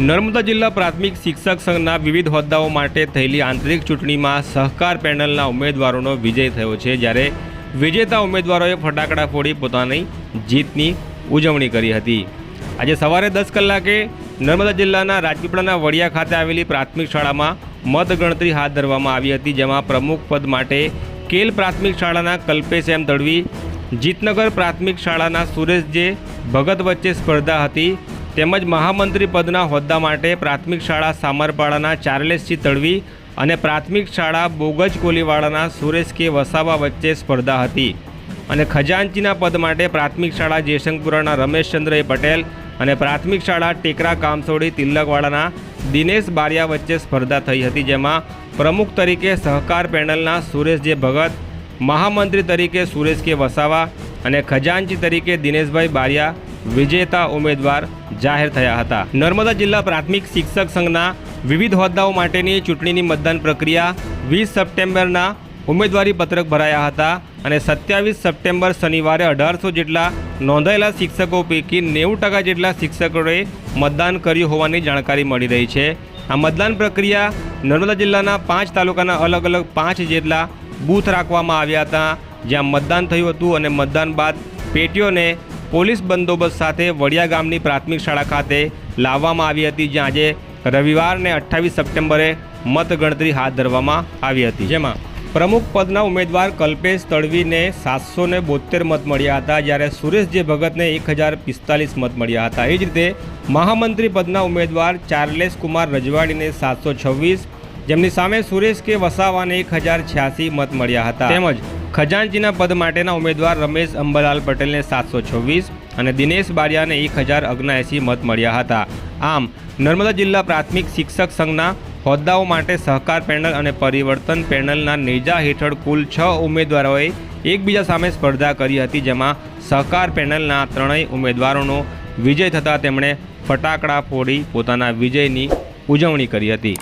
નર્મદા જિલ્લા પ્રાથમિક શિક્ષક સંઘના વિવિધ હોદ્દાઓ માટે થયેલી આંતરિક ચૂંટણીમાં સહકાર પેનલના ઉમેદવારોનો વિજય થયો છે, જ્યારે વિજેતા ઉમેદવારોએ ફટાકડા ફોડી પોતાની જીતની ઉજવણી કરી હતી. આજે સવારે દસ કલાકે નર્મદા જિલ્લાના રાજપીપળાના વડિયા ખાતે આવેલી પ્રાથમિક શાળામાં મતગણતરી હાથ ધરવામાં આવી હતી, જેમાં પ્રમુખ પદ માટે કેલ પ્રાથમિક શાળાના કલ્પેશ એમ તડવી, જીતનગર પ્રાથમિક શાળાના સુરેશ જે ભગત વચ્ચે સ્પર્ધા હતી તેમજ મહામંત્રી પદના હોદ્દા માટે પ્રાથમિક શાળા સામરપાડાના ચાર્લેસજી તડવી અને પ્રાથમિક શાળા બોગજ કોલીવાડાના સુરેશ કે વસાવા વચ્ચે સ્પર્ધા હતી. અને ખજાનચીના પદ માટે પ્રાથમિક શાળા જયશંકપુરાના રમેશચંદ્ર પટેલ અને પ્રાથમિક શાળા ટેકરા કામસોડી તિલકવાડાના દિનેશ બારિયા વચ્ચે સ્પર્ધા થઈ હતી, જેમાં પ્રમુખ તરીકે સહકાર પેનલના સુરેશ જે ભગત, મહામંત્રી તરીકે સુરેશ કે વસાવા અને ખજાનચી તરીકે દિનેશભાઈ બારિયા, વિજેતા ઉમેદવાર જાહેર થયા હતા. નર્મદા જિલ્લા પ્રાથમિક શિક્ષક સંઘના વિવિધ હોદ્દાઓ માટેની ચૂંટણીની મતદાન પ્રક્રિયા વીસ સપ્ટેમ્બરના ઉમેદવારી પત્રક ભરાયા હતા અને સત્યાવીસ સપ્ટેમ્બર શનિવારે અઢારસો જેટલા નોંધાયેલા શિક્ષકો પૈકી નેવું ટકા જેટલા શિક્ષકોએ મતદાન કર્યું હોવાની જાણકારી મળી રહી છે. આ મતદાન પ્રક્રિયા નર્મદા જિલ્લાના પાંચ તાલુકાના અલગ અલગ પાંચ જેટલા બૂથ રાખવામાં આવ્યા હતા, જ્યાં મતદાન થયું હતું અને મતદાન બાદ પેટીઓને પોલીસ બંદોબસ્ત સાથે વડિયા ગામની પ્રાથમિક શાળા ખાતે લાવવામાં આવી હતી, જ્યાં આજે રવિવારને અઠ્ઠાવીસ સપ્ટેમ્બરે મતગણતરી હાથ ધરવામાં આવી હતી. જેમાં પ્રમુખ પદના ઉમેદવાર કલ્પેશ તડવીને સાતસો ને બોતેર મત મળ્યા હતા, જ્યારે સુરેશ જે ભગતને એક હજાર પિસ્તાલીસ મત મળ્યા હતા. એ જ રીતે મહામંત્રી પદના ઉમેદવાર ચાર્લેસ કુમાર રજવાડીને સાતસો છવ્વીસ, જેમની સામે સુરેશ કે વસાવાને એક હજાર છ્યાસી મત મળ્યા હતા. તેમજ ખજાનચીના પદ માટેના ઉમેદવાર રમેશ અંબલાલ પટેલને સાતસો છવ્વીસ અને દિનેશ બારિયાને એક હજાર ઓગણએંસી મત મળ્યા હતા. આમ, નર્મદા જિલ્લા પ્રાથમિક શિક્ષક સંઘના હોદ્દાઓ માટે સહકાર પેનલ અને પરિવર્તન પેનલના નેજા હેઠળ કુલ છ ઉમેદવારોએ એકબીજા સામે સ્પર્ધા કરી હતી, જેમાં સહકાર પેનલના ત્રણેય ઉમેદવારોનો વિજય થતાં તેમણે ફટાકડા ફોડી પોતાના વિજયની ઉજવણી કરી હતી.